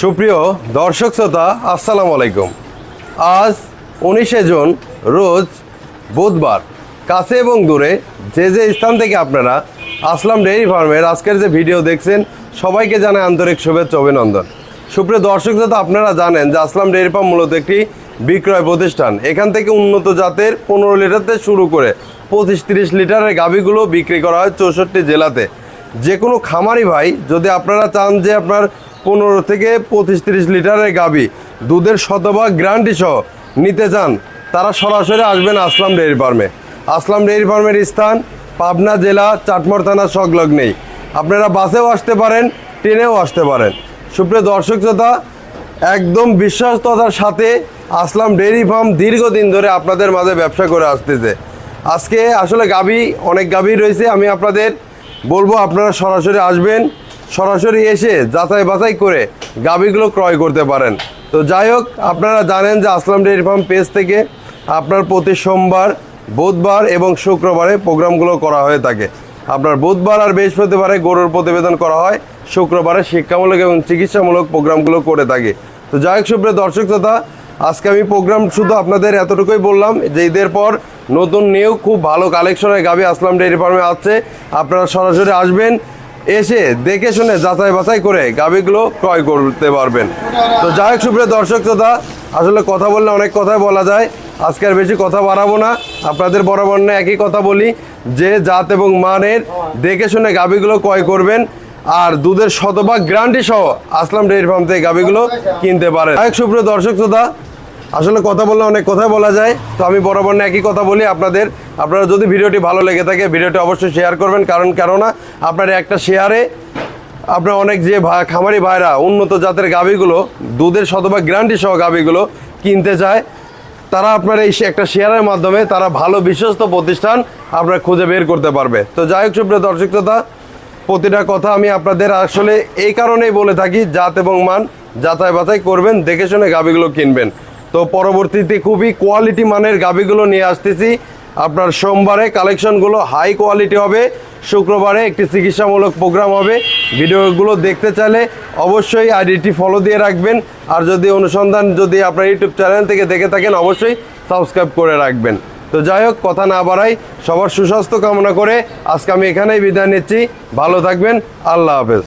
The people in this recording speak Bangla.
সুপ্রিয় দর্শক শ্রোতা, আসসালামু আলাইকুম। আজ উনিশে জুন, রোজ বুধবার। কাছে এবং দূরে যে যে স্থান থেকে আপনারা আসলাম ডেইরি ফার্মের, আজকের যে ভিডিও দেখছেন, সবাইকে জানাই আন্তরিক শুভেচ্ছা, অভিনন্দন। সুপ্রিয় দর্শক শ্রোতা, আপনারা জানেন যে আসলাম ডেইরি ফার্ম মূলত একটি বিক্রয় প্রতিষ্ঠান। এখান থেকে উন্নত জাতের পনেরো লিটার থেকে শুরু করে পঁচিশ তিরিশ লিটারের গাভিগুলো বিক্রি করা হয় চৌষট্টি জেলাতে। যে কোনো খামারি ভাই, যদি আপনারা চান যে আপনার পনেরো থেকে পঁচিশ তিরিশ লিটারের গাবি। দুধের শতভাগ গ্যারান্টি সহ নিতে চান, তারা সরাসরি আসবেন আসলাম ডেয়ারি ফার্মে। আসলাম ডেয়ারি ফার্মের স্থান, পাবনা জেলা, চাটমোর থানা সংলগ্নেই আপনারা বাসেও আসতে পারেন, ট্রেনেও আসতে পারেন। সুপ্রিয় দর্শক শ্রোতা, একদম বিশ্বাসতার সাথে আসলাম ডেয়ারি ফার্ম দীর্ঘদিন ধরে আপনাদের মাঝে ব্যবসা করে আসতেছে। আজকে আসলে গাবি, অনেক গাবি রয়েছে, আমি আপনাদের বলব আপনারা সরাসরি আসবেন। সরাসরি এসে যাচাই বাছাই করে গাবিগুলো ক্রয় করতে পারেন। তো যাই হোক, আপনারা জানেন যে আসলাম ডেয়ারি ফার্ম পেজ থেকে আপনার প্রতি সোমবার, বুধবার এবং শুক্রবারে প্রোগ্রামগুলো করা হয়ে থাকে। আপনার বুধবার আর বৃহস্পতিবারে গরুর প্রতিবেদন করা হয়। শুক্রবারে শিক্ষামূলক এবং চিকিৎসামূলক প্রোগ্রামগুলো করে থাকে। তো যাই হোক, সুপ্রিয় দর্শক শ্রোতা, আজকে আমি প্রোগ্রাম শুধু আপনাদের এতটুকুই বললাম যে ঈদের পর নতুন নিয়েও খুব ভালো কালেকশনের গাবি আসলাম ডেয়ারি ফার্মে আছে আপনারা সরাসরি আসবেন এসে দেখে শুনে যাচাই বাছাই করে গাবিগুলো ক্রয় করতে পারবেন। তো যাই হোক, সুপ্রিয় দর্শক শ্রোতা, আসলে কথা বললে অনেক কথাই বলা যায়। আজকে আর বেশি কথা বাড়াবো না। আপনাদের বরাবর না একই কথা বলি, যে জাত এবং মানের দেখে শুনে গাবিগুলো ক্রয় করবেন আর দুধের শতভাগ গ্যারান্টি সহ আসলাম ডেয়ারি ফার্ম থেকে গাবিগুলো কিনতে পারেন। হোক, সুপ্রিয় দর্শক শ্রোতা আসলে কথা বললে অনেক কথাই বলা যায়, তো আমি বরাবর একই কথা বলি আপনাদের। আপনারা যদি ভিডিওটি ভালো লেগে থাকে, ভিডিওটি অবশ্যই শেয়ার করবেন, কারণ কেননা আপনার একটা শেয়ারে আপনার অনেক যে খামারি ভাইরা, উন্নত জাতের গাভিগুলো, দুধের শতভাগ গ্যারান্টি সহ গাভিগুলো কিনতে চায়, তারা আপনার এই একটা শেয়ারের মাধ্যমে তারা ভালো বিশ্বস্ত প্রতিষ্ঠান আপনার খুঁজে বের করতে পারবে। তো যাই হোক, সুপ্রিয় দর্শক প্রতিটা কথা আমি আপনাদের আসলে এই কারণেই বলে থাকি, জাত এবং মান যাচাই বাছাই করবেন, দেখে শুনে গাভিগুলো কিনবেন। তো পরবর্তীতে খুবই কোয়ালিটি মানের গাভিগুলো নিয়ে আসতেছি। আপনার সোমবারে কালেকশনগুলো হাই কোয়ালিটি হবে। শুক্রবারে একটি চিকিৎসামূলক প্রোগ্রাম হবে। ভিডিওগুলো দেখতে চাইলে অবশ্যই আইডিটি ফলো দিয়ে রাখবেন। আর যদি অনুসন্ধান যদি আপনার ইউটিউব চ্যানেল থেকে দেখে থাকেন, অবশ্যই সাবস্ক্রাইব করে রাখবেন। তো যাই হোক, কথা না বাড়াই, সবার সুস্বাস্থ্য কামনা করে আজকে আমি এখানেই বিদায় নিচ্ছি। ভালো থাকবেন, আল্লাহ হাফেজ।